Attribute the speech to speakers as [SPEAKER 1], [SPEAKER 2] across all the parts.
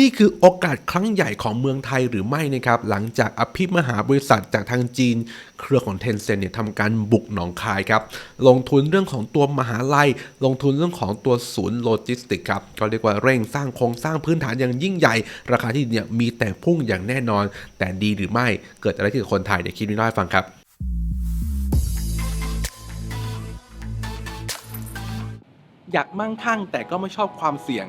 [SPEAKER 1] นี่คือโอกาสครั้งใหญ่ของเมืองไทยหรือไม่นะครับ หลังจากอภิมหาบริษัทจากทางจีน เครือของเทนเซ็นเนี่ยทำการบุกหนองคายครับ ลงทุนเรื่องของตัวมหาลัย ลงทุนเรื่องของตัวศูนย์โลจิสติกครับก็เรียกว่าเร่งสร้างโครงสร้างพื้นฐานอย่างยิ่งใหญ่ ราคาที่นเนี่ยมีแต่พุ่งอย่างแน่นอน แต่ดีหรือไม่เกิดอะไรขึ้นกับคนไทยเดี๋ยวคลิปนี้เล่าให้ฟังครับอยากมั่งคั่งแต่ก็ไม่ชอบความเสี่ยง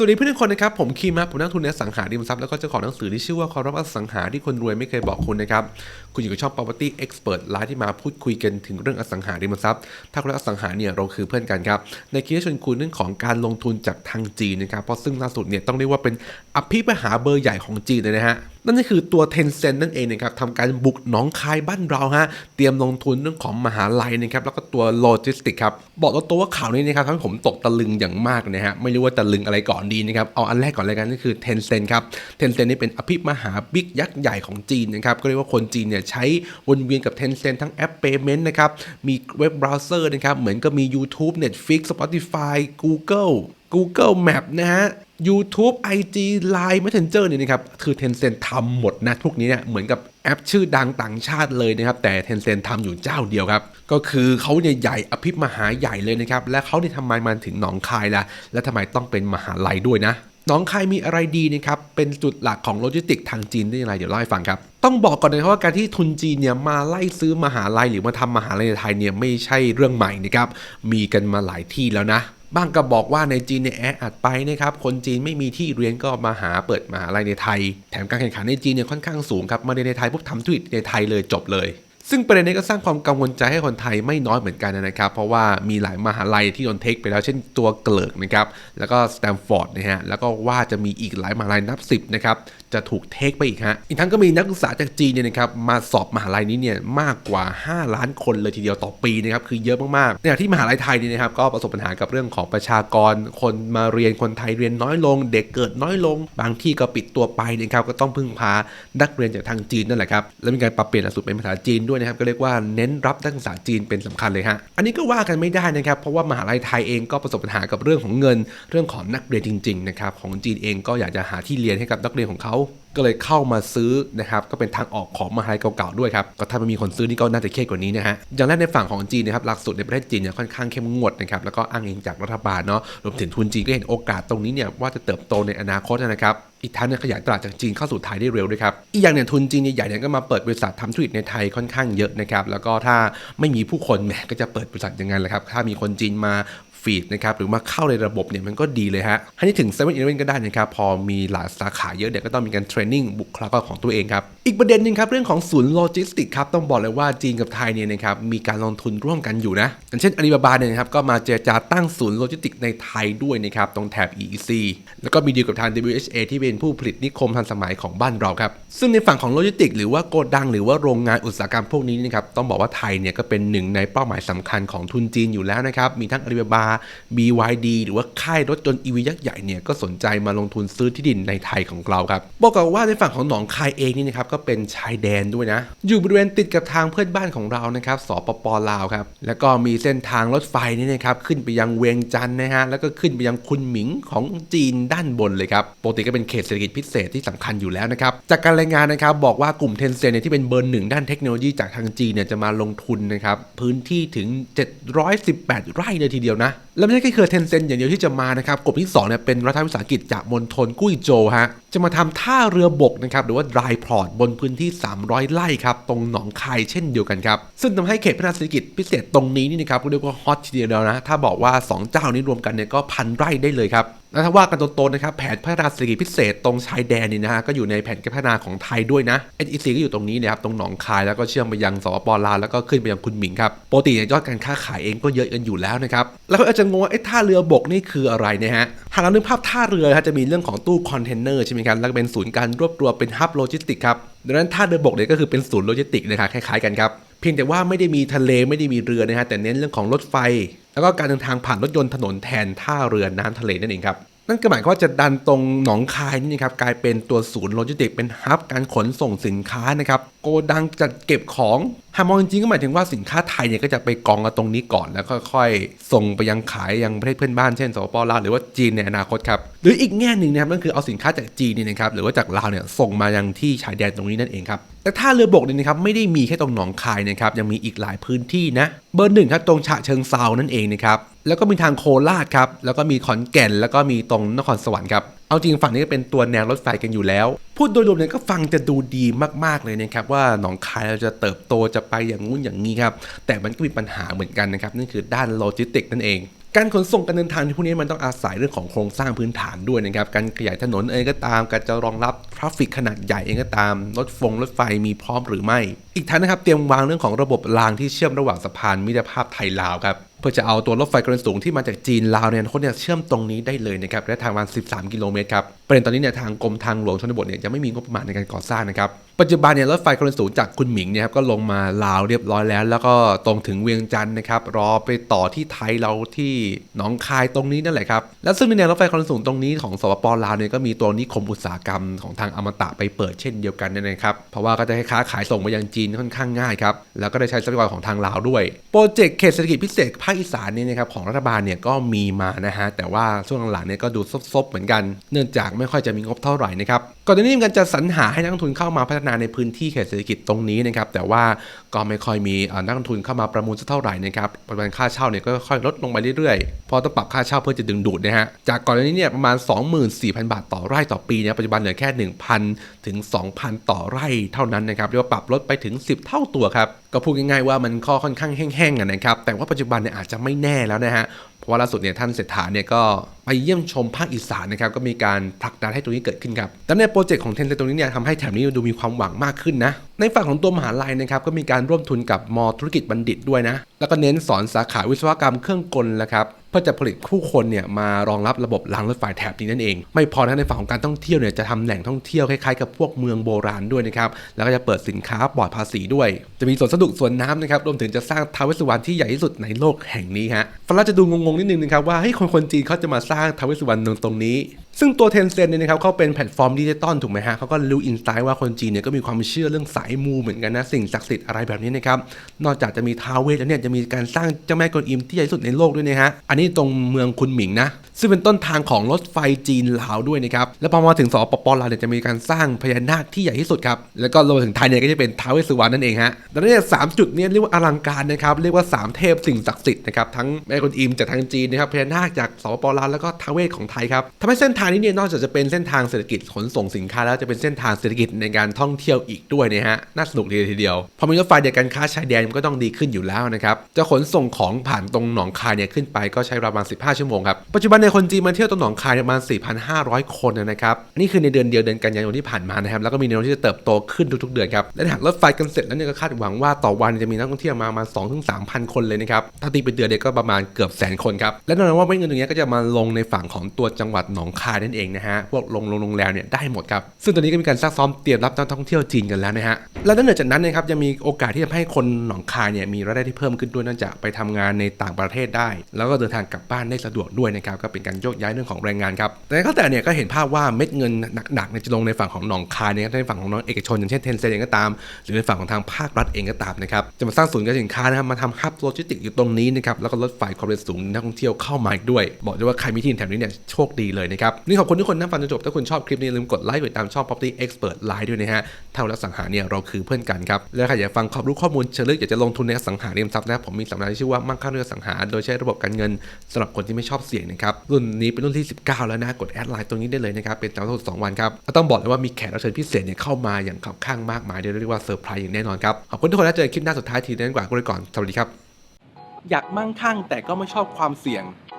[SPEAKER 1] สวัสดีเพื่อนทุกคนนะครับ ผมคีมับผมนักทุนในสังหาริมทรัพย์แล้วก็เจ้าของหนังสือที่ชื่อว่าความรับอสังหาที่คนรวยไม่เคยบอกคุณนะครับ คุณอยู่กับช่อง property expert ไลฟ์ที่มาพูดคุยกันถึงเรื่องอสังหาริมทรัพย์ ถ้าคุณรักอสังหาเนี่ยเราคือเพื่อนกันครับ ในคลิปชวนคุณเรื่องของการลงทุนจากทางจีนนะครับ เพราะซึ่งล่าสุดเนี่ยต้องเรียกว่าเป็นอภิมหาเบอร์ใหญ่ของจีนเลยนะฮะ นั่นก็คือตัว Tencent นั่นเองนะครับทำการบุกหนองคายบ้านเราฮะเตรียมลงทุนเรื่องของมหาลัยนะครับแล้วก็ตัวโลจิสติกครับบอกตัวตัวว่าข่าวนี้นะครับทำให้ผมตกตะลึงอย่างมากนะฮะไม่รู้ว่าตะลึงอะไรก่อนดีนะครับเอาอันแรกก่อนเลยกันก็คือ Tencent ครับ Tencent นี่เป็นอภิมหาบิ๊กยักษ์ใหญ่ของจีนนะครับก็เรียกว่าคนจีนเนี่ยใช้วนเวียนกับ Tencent ทั้งแอป Payment นะครับมีเว็บเบราว์เซอร์นะครับเหมือนก็มี YouTube Netflix Spotify Google Google Map นะฮะ YouTube IG Line Messenger เนี่ยนะครับคือ Tencent ทำหมดนะพวกนี้เนี่ยเหมือนกับแอปชื่อดังต่างชาติเลยนะครับ แต่ Tencent ทำอยู่เจ้าเดียวครับ ก็คือเขาเนี่ยใหญ่อภิมหาใหญ่เลยนะครับ และเขาเนี่ยทำไมมาถึงหนองคายละและทำไมต้องเป็นมหาลัยด้วยนะหนองคายมีอะไรดีนะครับ เป็นจุดหลักของโลจิสติกทางจีนได้อย่างไร เดี๋ยวเล่าให้ฟังครับ ต้องบอกก่อนนะครับว่าการที่ทุนจีนเนี่ยมาไล่ซื้อมหาลัยหรือมาทำมหาลัยในไทยเนี่ยไม่ใช่เรื่องใหม่นะครับ มีกันมาหลายที่แล้วนะ บ้างก็บอกว่าในจีนเนี่ยแออัดไปนะครับ คนจีนไม่มีที่เรียนก็มาหาเปิดมหาลัยในไทย แถมการแข่งขันในจีนเนี่ยค่อนข้างสูงครับ มาเรียนในไทยปุ๊บทำธุรกิจในไทยเลยจบเลย ซึ่งประเด็นนี้ก็สร้างความกังวลใจให้คนไทยไม่น้อยเหมือนกันนะครับ เพราะว่ามีหลายมหาลัยที่โดนเทคไปแล้วเช่นตัวเกลิกนะครับ แล้วก็สแตมฟอร์ดนะฮะ แล้วก็ว่าจะมีอีกหลายมหาลัยนับสิบนะครับจะถูกเทคไปอีกฮะ อีกทั้งก็มีนักศึกษาจากจีนเนี่ยนะครับมาสอบมหาลัยนี้เนี่ยมากกว่า 5 ล้านคนเลยทีเดียวต่อปีนะครับคือเยอะมากๆในขณะที่มหาลัยไทยเนี่ยนะครับก็ประสบปัญหากับเรื่องของประชากร คนมาเรียนคนไทยเรียนน้อยลง เด็กเกิดน้อยลง บางที่ก็ปิดตัวไปนะครับก็ต้องพึ่งพานักเรียนจากทางจีนนั่นแหละครับแล้วมีการปรับเปลี่ยนหลักสูตรเป็นภาษาจีนด้วยนะครับก็เรียกว่าเน้นรับนักศึกษาจีนเป็นสำคัญเลยฮะอันนี้ก็ว่ากันไม่ได้นะครับเพราะว่ามหาลัยไทยเองก็ประสบปัญหากับเรื่องของเงิน เรื่องของนักเรียนจริงๆนะครับของจีนเองก็อยากจะหาที่เรียนให้กับนักเรียนของเขาก็เลยเข้ามาซื้อนะครับก็เป็นทางออกของมหาลัยเก่าๆด้วยครับก็ถ้าไม่มีคนซื้อนี่ก็น่าจะเครียดกว่านี้นะฮะอย่างแรกในฝั่งของจีนนะครับหลักสูตรในประเทศจีนเนี่ยค่อนข้างเข้มงวดนะครับแล้วก็อ้างอิงจากรัฐบาลเนาะรวมถึงทุนจีนก็เห็นโอกาสตรงนี้เนี่ยว่าจะเติบโตในอนาคตนะครับอีกทั้งเนี่ยขยายตลาดจากจีนเข้าสู่ไทยได้เร็วด้วยครับ อีกอย่างเนี่ยทุนจีนใหญ่ๆเนี่ยก็มาเปิดบริษัททำธุรกิจในไทยค่อนข้างเยอะนะครับ แล้วก็ถ้าไม่มีผู้คนแหมก็จะเปิดบริษัทยังไงล่ะครับ ถ้ามีคนจีนมา ฟีดนะครับหรือมาเข้าในระบบเนี่ยมันก็ดีเลยฮะให้นึกถึง7 e เ e ่ e อก็ได้นะครับพอมีหลายสาขาเยอะเดี๋ยก็ต้องมีการเทรนนิ่งบุคลากรของตัวเองครับ อีกประเด็นหนึ่งครับเรื่องของศูนย์โลจิสติกครับต้องบอกเลยว่าจีนกับไทยเนี่ยนะครับมีการลงทุนร่วมกันอยู่นะอย่างเช่นอาลีบาบาเนี่ยนะครับก็มาเจรจาตั้งศูนย์โลจิสติกในไทยด้วยนะครับตรงแถบ EEC แล้วก็มีดีลกับทาง WHA ที่เป็นผู้ผลิตนิคมทันสมัยของบ้านเราครับซึ่งในฝั่งของโลจิสติกหรือว่าโกดังหรือว่าโรงงานอุตสาหกรรมพวกนี้นะครับต้องบอกว่าไทยเนี่ยก็เป็นหนึ่งในเป้าหมายสำคัญของทุนจีนอยู่แล้วนะครับมีทั้งอาลีบาบา BYD หรือว่าค่ายรถยนต์ EV ยักษ์ใหญ่เนี่ยก็สนใจมาลงทุนซื้อที่ดินในไทยของเราครับบอกกับว่าในฝั่งของหนองคายเองนี่นะครับก็เป็นชายแดนด้วยนะ อยู่บริเวณติดกับทางเพื่อนบ้านของเรานะครับสปปลาวครับแล้วก็มีเส้นทางรถไฟนี่นะครับขึ้นไปยังเวียงจันทร์นะฮะแล้วก็ขึ้นไปยังคุนหมิงของจีนด้านบนเลยครับปกติก็เป็นเขตเศรษฐกิจพิเศษที่สำคัญอยู่แล้วนะครับจากการรายงานนะครับบอกว่ากลุ่มเทนเซ็นเนี่ยที่เป็นเบอร์หนึ่งด้านเทคโนโลยีจากทางจีนเนี่ยจะมาลงทุนนะครับพื้นที่ถึง 718 ไร่เลยทีเดียวนะ แล้วไม่ใช่แค่เครือเทนเซ็นอย่างเดียวที่จะมานะครับกลุ่มที่2เนี่ยเป็นรัฐวิสาหกิจจากมณฑลกุ้ยโจวฮะจะมาทำท่าเรือบกนะครับหรือว่าดรายพอร์ตบนพื้นที่ 300 ไร่ครับตรงหนองคายเช่นเดียวกันครับซึ่งทำให้เขตพัฒนาเศรษฐกิจพิเศษตรงนี้นี่นะครับก็เรียกว่าฮอตทีเดียวแล้วนะถ้าบอกว่า 2 เจ้านี้รวมกันเนี่ยก็พันไร่ได้เลยครับแล้วถ้าว่ากันตรงๆนะครับแผนพัฒนาเศรษฐกิจพิเศษตรงชายแดนนี่นะฮะก็อยู่ในแผนการพัฒนาของไทยด้วยนะ NEC ก็อยู่ตรงนี้นะครับตรงหนองคายแล้วก็เชื่อมไปยังสปปลาวแล้วก็ขึ้นไปยังคุณหมิงครับปกติเนี่ยอดการค้าขายเองก็เยอะกันอยู่แล้วนะครับแล้วก็อาจจะงงว่าไอ้ท่าเรือบกนี่คืออะไรนะฮะหากเรานึกภาพท่าเรือจะมีเรื่องของตู้คอนเทนเนอร์ใช่ไหมครับแล้วก็เป็นศูนย์การรวบรวมเป็นฮับโลจิสติกครับดังนั้นท่าเรือบกเนี่ยก็คือเป็นศูนย์โลจิสติกนะครับคล้ายๆกันครับ
[SPEAKER 2] เพียงแต่ว่าไม่ได้มีทะเลไม่ได้มีเรือนะฮะแต่เน้นเรื่องของรถไฟ แล้วก็การเดินทางผ่านรถยนต์ถนนแทนท่าเรือน้ำทะเลนั่นเองครับนั่นก็หมายความว่าจะดันตรงหนองคายนี่นะครับกลายเป็นตัวศูนย์โลจิสติกเป็นฮับการขนส่งสินค้านะครับโกดังจัดเก็บของหากมองจริงๆก็หมายถึงว่าสินค้าไทยเนี่ยก็จะไปกองกันตรงนี้ก่อนแล้วค่อยๆ ส่งไปยังขายยังประเทศเพื่อนบ้านเช่นสปปลาวหรือว่าจีนในอนาคตครับหรืออีกแง่หนึ่งนะครับนั่นคือเอาสินค้าจากจีนเนี่ยนะครับหรือว่าจากลาวเนี่ยส่งมายังที่ชายแดนตรงนี้นั่นเองครับแต่ท่าเรือบกเนี่ยนะครับไม่ได้มีแค่ตรงหนองคายนะครับยังมีอีกหลายพื้นที่นะเบอร์หนึ่งครับตรงฉะเชิงเซานั่นเองนะครับแล้วก็มีทางโคราชครับแล้วก็มีขอนแก่น แล้วก็มีตรงนครสวรรค์ครับ เอาจริงฝั่งนี้ก็เป็นตัวแนวรถไฟกันอยู่แล้ว พูดโดยรวมเนี่ยก็ฟังจะดูดีมากๆเลยนะครับว่าหนองคายเราจะเติบโตจะไปอย่างงู้นอย่างนี้ครับแต่มันก็มีปัญหาเหมือนกันนะครับนั่นคือด้านโลจิสติกนั่นเองการขนส่งการเดินทางที่พวกนี้มันต้องอาศัยเรื่องของโครงสร้างพื้นฐานด้วยนะครับ การขยายถนนเองก็ตาม การจะรองรับทราฟฟิกขนาดใหญ่เองก็ตาม รถฟงรถไฟมีพร้อมหรือไม่ อีกทั้งนะครับเตรียมวางเรื่องของระบบรางที่เชื่อมระหว่างสะพานมิตรภาพไทยลาวครับ เพื่อจะเอาตัวรถไฟกระสูงที่มาจากจีนลาวเนี่ยคนเนี่ยเชื่อมตรงนี้ได้เลยนะครับระยะทางประมาณ 13 กิโลเมตรครับประเด็นตอนนี้เนี่ยทางกรมทางหลวงชนบทเนี่ยยังไม่มีงบประมาณในการก่อสร้างนะครับ ปัจจุบันเนี่ยรถไฟกระสูงจากคุณหมิงเนี่ยครับก็ลงมาลาวเรียบร้อยแล้ว แล้วก็ตรงถึงเวียงจันทร์นะครับรอไปต่อที่ไทยเราที่หนองคายตรงนี้นั่นแหละครับและซึ่งในแนวรถไฟความเร็วสูงตรงนี้ของสปปลาวเนี่ยก็มีตัวนิคมอุตสาหกรรมของทางอมตะไปเปิดเช่นเดียวกันนี่ยนะครับเพราะว่าก็จะให้ค้าขายส่งไปยังจีนค่อนข้างง่ายครับแล้วก็ได้ใช้ทรัพยากรของทางลาวด้วยโปรเจกต์เขตเศรษฐกิจพิเศษภาคอีสานเนี่ยนะครับของรัฐบาลเนี่ยก็มีมานะฮะแต่ว่าช่วงหลังๆเนี่ยก็ดูซบๆเหมือนกัน เนื่องจากไม่ค่อยจะมีงบเท่าไหร่นะครับก่อนหน้านี้มีการจะสรรหาให้นักลงทุนเข้ามาพัฒนาในพื้นที่เขตเศรษฐกิจตรงนี้นะครับ แต่ว่าก็ไม่ค่อยมีนักลงทุนเข้ามาประมูลสักเท่าไหร่นะครับปริมาณค่าเช่าเนี่ยก็ค่อยลดลงไปเรื่อยๆ เพราะต้องปรับค่าเช่าเพื่อจะดึงดูดนะฮะ จากก่อนหน้านี้เนี่ยประมาณ 24,000 บาทต่อไร่ต่อปีเนี่ยปัจจุบันเหลือแค่ 1,000 ถึง 2,000 ต่อไร่เท่านั้นนะครับเรียกว่าปรับลดไปถึง 10 เท่าตัวครับก็พูดง่ายๆว่ามันข้อค่อนข้างแห้งๆอะนะครับ แต่ว่าปัจจุบันเนี่ยอาจจะไม่แน่แล้วนะฮะ เพราะว่าล่าสุดเนี่ยท่านเศรษฐาเนี่ยก็ไปเยี่ยมชมภาคอีสานนะครับ ก็มีการผลักดันให้ตรงนี้เกิดขึ้นครับ และในโปรเจกต์ของเทนเซตรงนี้เนี่ยทำให้แถบนี้ดูมีความหวังมากขึ้นนะ ในฝั่งของตัวมหาลัยนะครับก็มีการร่วมทุนกับมธุรกิจบัณฑิตด้วยนะ แล้วก็เน้นสอนสาขาวิศวกรรมเครื่องกลนะครับเพื่อจะผลิตผู้คนเนี่ยมารองรับระบบรางรถไฟแถบนี้นั่นเอง ไม่พอนะในฝั่งของการท่องเที่ยวเนี่ยจะทำแหล่งท่องเที่ยวคล้ายๆกับพวกเมืองโบราณด้วยนะครับแล้วก็จะเปิดสินค้าปลอดภาษีด้วย จะมีสวนสนุกสวนน้ำนะครับรวมถึงจะสร้างทาวเวสสุวรรณที่ใหญ่ที่สุดในโลกแห่งนี้ฮะฟังแล้วจะดูงงๆนิดนึงนะครับว่าเฮ้ยคนคนจีนเขาจะมาสร้างทาวเวสสุวรรณตรงนี้ ซึ่งตัว Tencent เนี่ยนะครับเขาเป็นแพลตฟอร์มดิจิตอลถูกไหมฮะเขาก็รู้อินไซต์ว่าคนจีนเนี่ยก็มีความเชื่อเรื่องสายมูเหมือนกันนะ สิ่งศักดิ์สิทธิ์อะไรแบบนี้นะครับ นอกจากจะมีท้าวเวสแล้วเนี่ยจะมีการสร้างเจ้าแม่กวนอิมที่ใหญ่ที่สุดในโลกด้วยนะฮะ อันนี้ตรงเมืองคุนหมิงนะ ซึ่งเป็นต้นทางของรถไฟจีนลาวด้วยนะครับ แล้วพอมาถึงสปปลาวเนี่ยจะมีการสร้างพญานาคที่ใหญ่ที่สุดครับ แล้วก็รวมถึงไทยเนี่ยก็จะเป็นท้าวเวสสุวรรณนั่นเองฮะดังนั้นเนี่ยสามจุดเนี้เรียกว่าอลังการนะครับ เรียกว่าสามเทพสิ่งศักดิ์สิทธิ์นะครับ ทั้งแม่กวนอิมจากทางจีนนะครับ พญานาคจากสปปลาวแล้วก็ท้าวเวสของไทยครับทำให้เส้นทางนี้เนี่ยนอกจากจะเป็นเส้นทางเศรษฐกิจขนส่งสินค้าแล้วจะเป็นเส้นทางเศรษฐกิจในการท่องเที่ยวอีกด้วยนะฮะน่าสนุกทีเดียวพอมีรถไฟเดียวการค้าชายแดนมันก็ต้องดีขึ้นอยู่แล้วนะครับจะขนส่งของผ่านตรงหนองคายเนี่ยขึ้นไปก็ใช้ประมาณ 15 ชั่วโมงครับปัจจุบันในคนจีนมาเที่ยวตรงหนองคายเนี่ยประมาณ 4,500 คนนะครับนี่คือในเดือนเดียวเดือนกันยายนที่ผ่านมานะครับแล้วก็มีแนวโน้มที่จะเติบโตขึ้นทุกๆเดือนครับและหากรถไฟกันเสร็จแล้วเนี่ยก็คาดหวังว่าต่อวันจะมีนักท่องเที่ยวมาประมาณ2-3,000 คนเลยนะครับถ้าตีเป็นเดือนเนี่ยก็ประมาณเกือบแสนคนครับและแน่นอนว่าเงินตรงนี้ก็จะมาลงในฝั่งของตัวจังหวัดหนองคายนั่นเองนะฮะ พวกลงลงโรงแรมเนี่ยได้หมดครับ ซึ่งตอนนี้ก็มีการซักซ้อมเตรียมรับนักท่องเที่ยวจีนกันแล้วนะฮะ และนอกจากนั้นนะครับยังมีโอกาสที่จะให้คนหนองคายเนี่ยมีรายได้ที่เพิ่มขึ้นด้วยเนื่องจากไปทำงานในต่างประเทศได้ แล้วก็เดินทางกลับบ้านได้สะดวกด้วยนะครับ ก็เป็นการโยกย้ายเรื่องของแรงงานครับ แต่ก็แต่เนี่ยก็เห็นภาพว่าเม็ดเงินหนักๆเนี่ยจะลงในฝั่งของหนองคายเนี่ยในฝั่งของน้องเอกชนอย่างเช่นเทนเซ็นเองก็ตาม หรือในฝั่งของทางภาครัฐเองก็ตามนะครับจะมาสร้างศูนย์การสินค้านะครับมาทำฮับโลจิสติกอยู่ตรงนี้นะครับแล้วก็รถไฟความเร็วสูงนักท่องเที่ยวเข้ามาอีกด้วย บอกเลยว่าใครมีที่แถวนี้เนี่ยโชคดีเลยนะครับนี่ขอบคุณทุกคนที่ฟังจนจบ ถ้าคุณชอบคลิปนี้ลืมกดไลค์กดติดตามช่อง Property Expert Line ด้วยนะฮะเท่าและสังหาเนี่ยเราคือเพื่อนกันครับและใครอยากฟังความรู้ข้อมูลเชิงลึกอยากจะลงทุนในอสังหาริมทรัพย์นะผมมีสัมมนที่ชื่อว่ามั่งคั่งเรื่อสังหา โดยใช้ระบบการเงินสำหรับคนที่ไม่ชอบเสี่ยงนะครับรุ่นนี้เป็นรุ่นที่ 19 แล้วนะกดแอดไลน์ตรงนี้ได้เลยนะครับเป็นจำนวนสองวันครับต้องบอกเลยว่ามีแขกรับเชิญพิเศษเนี่ยเข้ามาอย่างขับข้างมากมายเดี๋ยวเรียกว่าเซอร์ไพรส์อย่างแน่นอนครับขอบคุณทุกคนแล้วเจอกันคลิปหน้าสุดท้ายทีนั้นกว่าก็เลยก่อนสวัสดีครับ
[SPEAKER 1] อยากมั่งคั่งแต่ก็ไม่ชอบความเสี่ยง